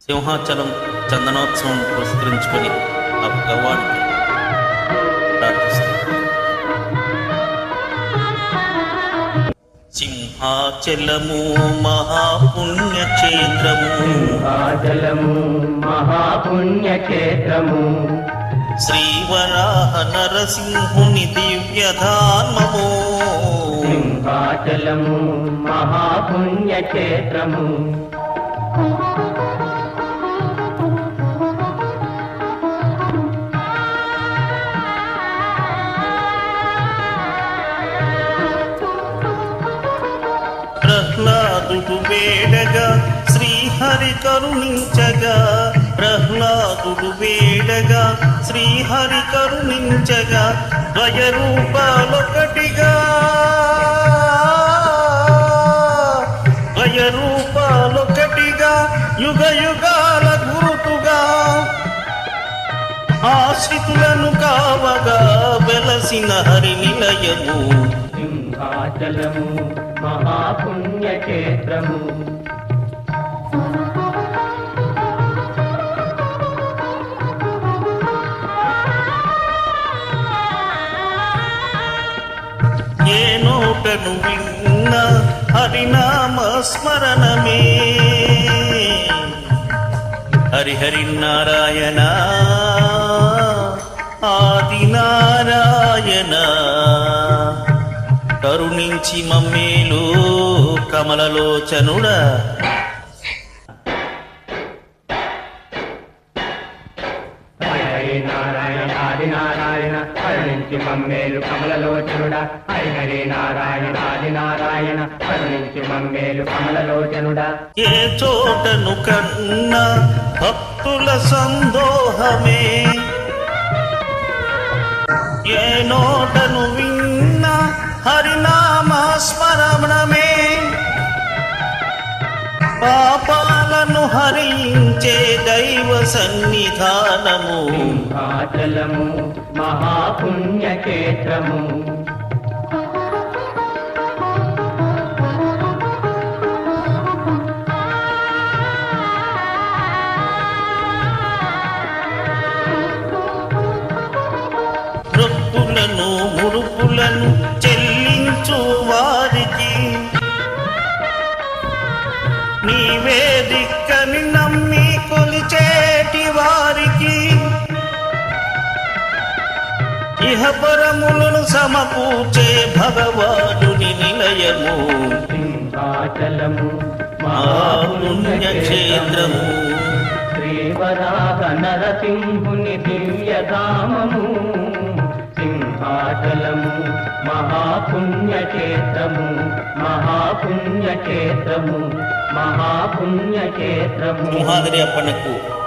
సింహాచలం చందనోత్సవం పురస్కరించుకొని ఆ భగవానికి సింహాచలము మహాపుణ్యక్షేత్రము. ఆచలము మహాపుణ్యక్షేత్రము. శ్రీవరాహ నరసింహుని దివ్యధామము. సింహాచలము మహాపుణ్యక్షేత్రము. ప్రహ్లాదుడు వేడగా శ్రీహరి కరుణించగా ప్రహ్లాదుడు వేడగా శ్రీహరి కరుణించగా ద్వయ రూపాలొకటిగా ద్వయ రూపాలొకటిగా యుగ యుగాల గురుతుగా. ఆశ్రితులను కావగా వెలసిన హరి నిలయము సింహాచలము మహాపుణ్యక్షేత్రము. ఏ నోటను విన్న హరినామ స్మరణమే హరిహరి నారాయణ ఆదినారాయణ. కరుణించి మమ్మేలు కమలలోచనుడా. నారాయణ ఆది నారాయణ కరుణించి మమ్మేలు కమలలోచనుడా. హరి హరి నారాయణ ఆది నారాయణ కరుణించి మమ్మేలు కమలలోచనుడా. ఏ చోటను కన్నా భక్తుల సందోహమే. ఏ నోటను స్మరణమే. పాపాలను హరించే దైవ సన్నిధానము. సింహాచలము మహాపుణ్యక్షేత్రము. రొక్కులను ముడుపులను చెల్లించు వారికి నీవే దిక్కని నమ్మి కొలిచేటి వారికి. ఇహపరములను సమకూర్చే భగవానుని నిలయము. సింహాచలము మహాపుణ్యక్షేత్రము శ్రీవరాహ నరసింహుని దివ్యధామము. సింహాచలము మహాపుణ్యక్షేత్రము మహాపుణ్యక్షేత్రము మహాపుణ్యక్షేత్రము. సింహాద్రి అప్పనకు